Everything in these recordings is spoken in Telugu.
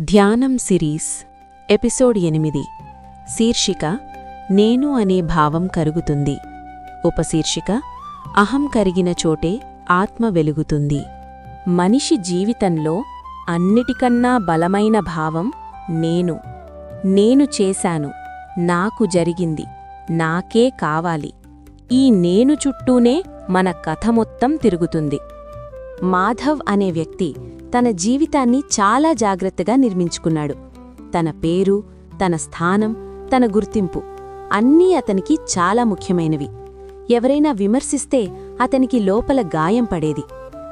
ధ్యానం సిరీస్ ఎపిసోడ్ ఎనిమిది. శీర్షిక నేను అనే భావం కరుగుతుంది. ఉపశీర్షిక అహం కరిగిన చోటే ఆత్మ వెలుగుతుంది. మనిషి జీవితంలో అన్నిటికన్నా బలమైన భావం నేను. నేను చేశాను నాకు జరిగింది నాకే కావాలి. ఈ నేను చుట్టూనే మన కథ మొత్తం తిరుగుతుంది. మాధవ్ అనే వ్యక్తి తన జీవితాన్ని చాలా జాగ్రత్తగా నిర్మించుకున్నాడు. తన పేరు తన స్థానం తన గుర్తింపు అన్నీ అతనికి చాలా ముఖ్యమైనవి. ఎవరైనా విమర్శిస్తే అతనికి లోపల గాయం పడేది.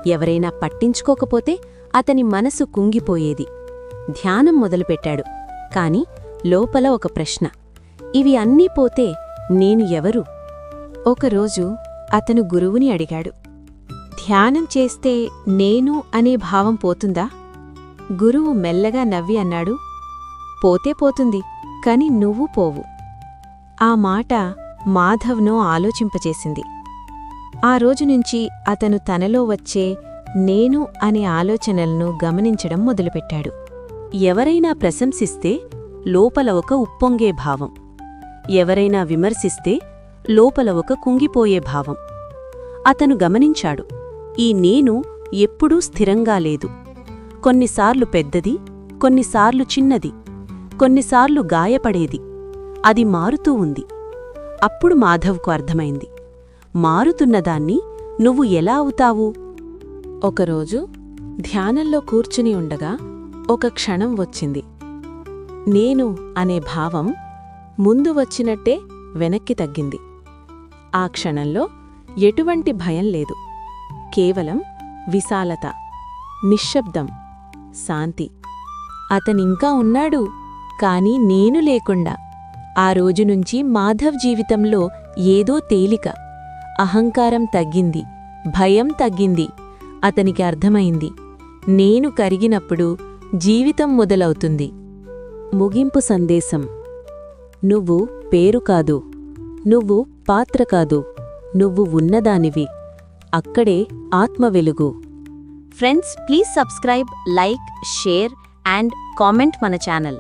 ఎవరైనా పట్టించుకోకపోతే అతని మనసు కుంగిపోయేది. ధ్యానం మొదలుపెట్టాడు. కాని లోపల ఒక ప్రశ్న. ఇవి అన్నీ పోతే నేను ఎవరు? ఒకరోజు అతను గురువుని అడిగాడు. ధ్యానం చేస్తే నేను అనే భావం పోతుందా? గురువు మెల్లగా నవ్వి అన్నాడు. పోతే పోతుంది కాని నువ్వు పోవు. ఆ మాట మాధవ్ను ఆలోచింపచేసింది ఆ రోజు నుంచి అతను తనలో వచ్చే నేను అనే ఆలోచనలను గమనించడం మొదలుపెట్టాడు. ఎవరైనా ప్రశంసిస్తే లోపల ఒక ఉప్పొంగే భావం. ఎవరైనా విమర్శిస్తే లోపల ఒక కుంగిపోయే భావం. అతను గమనించాడు. ఈ నేను ఎప్పుడూ స్థిరంగా లేదు. కొన్నిసార్లు పెద్దది కొన్నిసార్లు చిన్నది కొన్నిసార్లు గాయపడేది. అది మారుతూ ఉంది. అప్పుడు మాధవ్కు అర్థమైంది. మారుతున్నదాన్ని నువ్వు ఎలా అవుతావు? ఒకరోజు ధ్యానంలో కూర్చుని ఉండగా ఒక క్షణం వచ్చింది. నేను అనే భావం ముందు వచ్చినట్టే వెనక్కి తగ్గింది. ఆ క్షణంలో ఎటువంటి భయం లేదు. కేవలం విశాలత నిశ్శబ్దం శాంతి. అతనింకా ఉన్నాడు కాని నేను లేకుండా. ఆ రోజు నుంచి మాధవ్ జీవితంలో ఏదో తేలిక. అహంకారం తగ్గింది భయం తగ్గింది అతనికి అర్థమైంది. నేను కరిగినప్పుడు జీవితం మొదలవుతుంది. ముగింపు సందేశం. నువ్వు పేరు కాదు నువ్వు పాత్ర కాదు నువ్వు ఉన్నదానివి. అక్కడే ఆత్మ వెలుగు. Friends please subscribe like share and comment మన ఛానల్